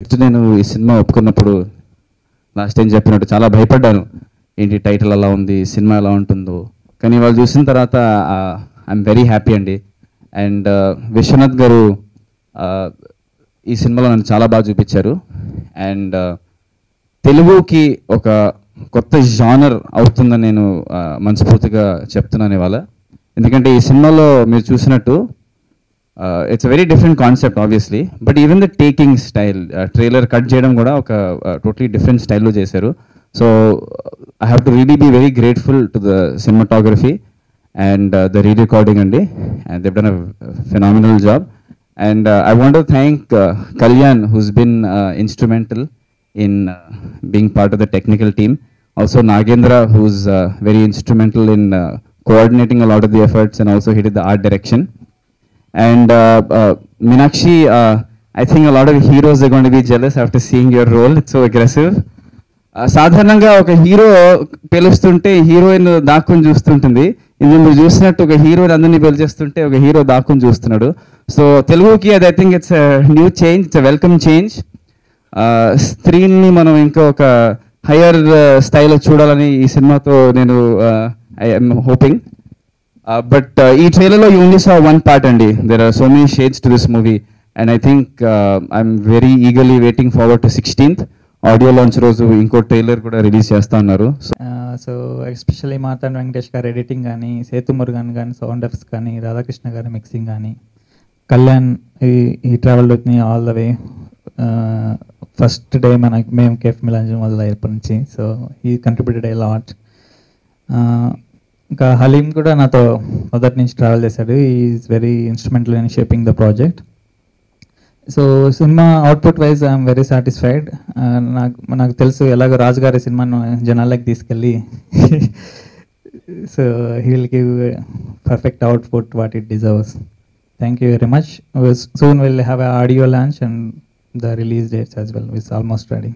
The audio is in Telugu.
ఫస్ట్ నేను ఈ సినిమా ఒప్పుకున్నప్పుడు లాస్ట్ టైం చెప్పినట్టు చాలా భయపడ్డాను. ఏంటి టైటిల్ అలా ఉంది సినిమా ఎలా ఉంటుందో. కానీ వాళ్ళు చూసిన తర్వాత ఐఎమ్ వెరీ హ్యాపీ అండి. అండ్ uh, విశ్వనాథ్ గారు ఈ సినిమాలో నన్ను చాలా బాగా చూపించారు. అండ్ uh, తెలుగుకి ఒక కొత్త జానర్ అవుతుందని నేను మనస్ఫూర్తిగా చెప్తున్నాను ఇవాళ. ఎందుకంటే ఈ సినిమాలో మీరు చూసినట్టు it's very different concept obviously but even the taking style trailer cut చేయడం కూడా ఒక టోటలీ డిఫరెంట్ స్టైల్లో చేశారు. So I have to really be very grateful to the cinematography and. The re recording అండి and they've done a phenomenal job and I want thank Kalyan who's been instrumental in being part of the technical team also Nagendra who's very instrumental in coordinating a lot of the efforts and also he did the art. And uh, uh, Minakshi, uh, I think a lot of heroes are going to be jealous after seeing your role. It's so aggressive. Uh, సాధారణంగా ఒక హీరో పిలుస్తుంటే హీరోయిన్ దాక్కుని చూస్తుంటుంది ఇందులో మీరు చూసినట్టు ఒక హీరోయిన్ అందరినీ పిలిచేస్తుంటే ఒక హీరో దాక్కుని చూస్తున్నాడు సో తెలుగుకి అది I think it's new change it's welcome change స్త్రీని మనం ఇంకా ఒక హయ్యర్ స్థాయిలో uh, చూడాలని ఈ సినిమాతో నేను uh, ఐఎమ్ హోపింగ్ బట్ ఈ ట్రైలర్లో you only saw one part అండి. There are so many shades to this movie and I think I'm very eagerly waiting forward to sixteenth audio launch రోజు ఇంకో ట్రైలర్ కూడా రిలీజ్ చేస్తా ఉన్నారు. సో ఎస్పెషల్లీ మాతాన్ వెంకటేష్ గారు ఎడిటింగ్ కానీ సేతు మురుగన్ కానీ సౌండ్ ఎఫ్స్ కానీ రాధాకృష్ణ గారి మిక్సింగ్ కానీ కళ్యాణ్ ఈ ఈ travel with all the way first day మన మేము కేఫ్ మిలాంజన్ వల్ల ఏర్పడి నుంచి. సో ఈ కంట్రిబ్యూటెడ్ ఐ లాట్ ఇంకా హలీం కూడా నాతో మొదటి నుంచి ట్రావెల్ చేశాడు. Is very instrumental in shaping the project so cinema output wise I'm very satisfied నాకు నాకు తెలుసు ఎలాగో రాజుగారి సినిమాను జనాలకి తీసుకెళ్ళి so he will give perfect output what it deserves thank you very much soon will have audio launch and the release dates as well with almost ready